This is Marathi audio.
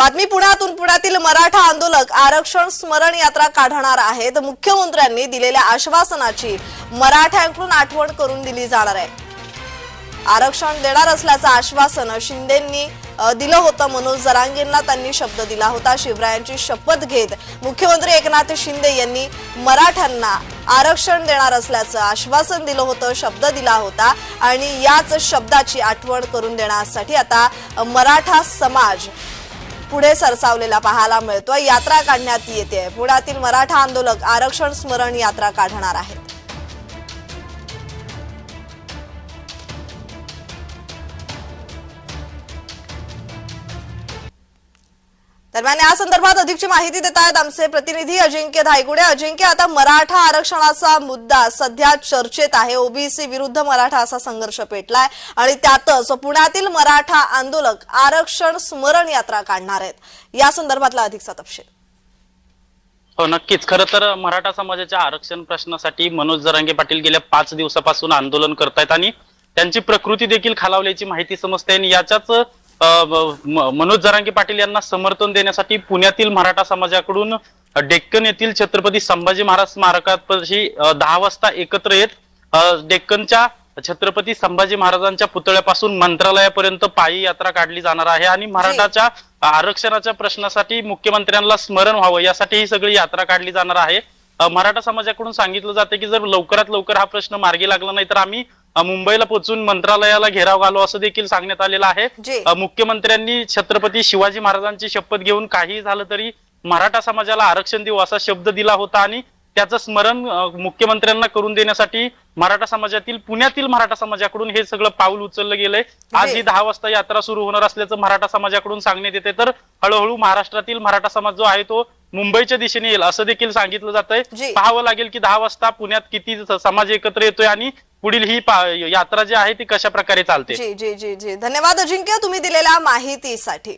बातमी पुण्यातून. पुण्यातील मराठा आंदोलक आरक्षण स्मरण यात्रा काढणार आहेत. मुख्यमंत्र्यांनी दिलेल्या आश्वासनाची मराठ्यांकडून आठवण करून दिली जाणार आहे. आरक्षण देणार असल्याचं आश्वासन शिंदेंनी दिलं होतं. मनोज जरांगेंना त्यांनी शब्द दिला होता. शिवरायांची शपथ घेत मुख्यमंत्री एकनाथ शिंदे यांनी मराठ्यांना आरक्षण देणार असल्याचं आश्वासन दिलं होतं शब्द दिला होता आणि याच शब्दाची आठवण करून देण्यासाठी आता मराठा समाज पुढे सरसावलेला पाहायला मिळतोय. यात्रा काढण्यात येते. पुण्यातील मराठा आंदोलक आरक्षण स्मरण यात्रा काढणार आहेत. दरम्यान या संदर्भात अधिकची माहिती देत आहेत आमचे प्रतिनिधी अजिंक्य धायगुडे. अजिंक्य आता मराठा आरक्षणाचा मुद्दा सध्या चर्चेत आहे. ओबीसी विरुद्ध मराठा असा संघर्ष पेटलाय आणि त्यातच पुण्यातील मराठा आंदोलक आरक्षण स्मरण यात्रा काढणार आहेत. या संदर्भातला अधिकचा तपशील. हो नक्कीच. खरं तर मराठा समाजाच्या आरक्षण प्रश्नासाठी मनोज जरांगे पाटील गेल्या पाच दिवसापासून आंदोलन करतायत आणि त्यांची प्रकृती देखील खालावल्याची माहिती समजते आणि याच्याच मनोज जरांगे पाटील यांना समर्थन देण्यासाठी पुण्यातील मराठा समाजाकडून डेक्कन येथील छत्रपती संभाजी महाराज स्मारकापाशी दहा वाजता एकत्र येत डेक्कनच्या छत्रपती संभाजी महाराजांच्या पुतळ्यापासून मंत्रालयापर्यंत पायी यात्रा काढली जाणार आहे आणि मराठाच्या आरक्षणाच्या प्रश्नासाठी मुख्यमंत्र्यांना स्मरण व्हावं यासाठी ही सगळी यात्रा काढली जाणार आहे. मराठा समाजाकडून सांगितलं जाते की जर लवकरात लवकर हा प्रश्न मार्गी लागला नाही तर आम्ही मुंबईला पोहोचून मंत्रालयाला घेराव घालू असं देखील सांगण्यात आलेलं आहे. मुख्यमंत्र्यांनी छत्रपती शिवाजी महाराजांची शपथ घेऊन काही झालं तरी मराठा समाजाला आरक्षण देऊ असा शब्द दिला होता आणि त्याचं स्मरण मुख्यमंत्र्यांना करून देण्यासाठी मराठा समाजातील पुण्यातील मराठा समाजाकडून हे सगळं पाऊल उचललं गेलंय. आज. ही दहा वाजता यात्रा सुरू होणार असल्याचं मराठा समाजाकडून सांगण्यात येते तर हळूहळू महाराष्ट्रातील मराठा समाज जो आहे तो मुंबईच्या दिशेने येईल असं देखील सांगितलं जात. आहे पाहावं लागेल की दहा वाजता पुण्यात किती समाज एकत्र येतोय आणि पुढील ही यात्रा जी आहे ती कशा प्रकारे चालते? जी जी जी जी. धन्यवाद अजिंक्य तुम्ही दिलेल्या माहितीसाठी.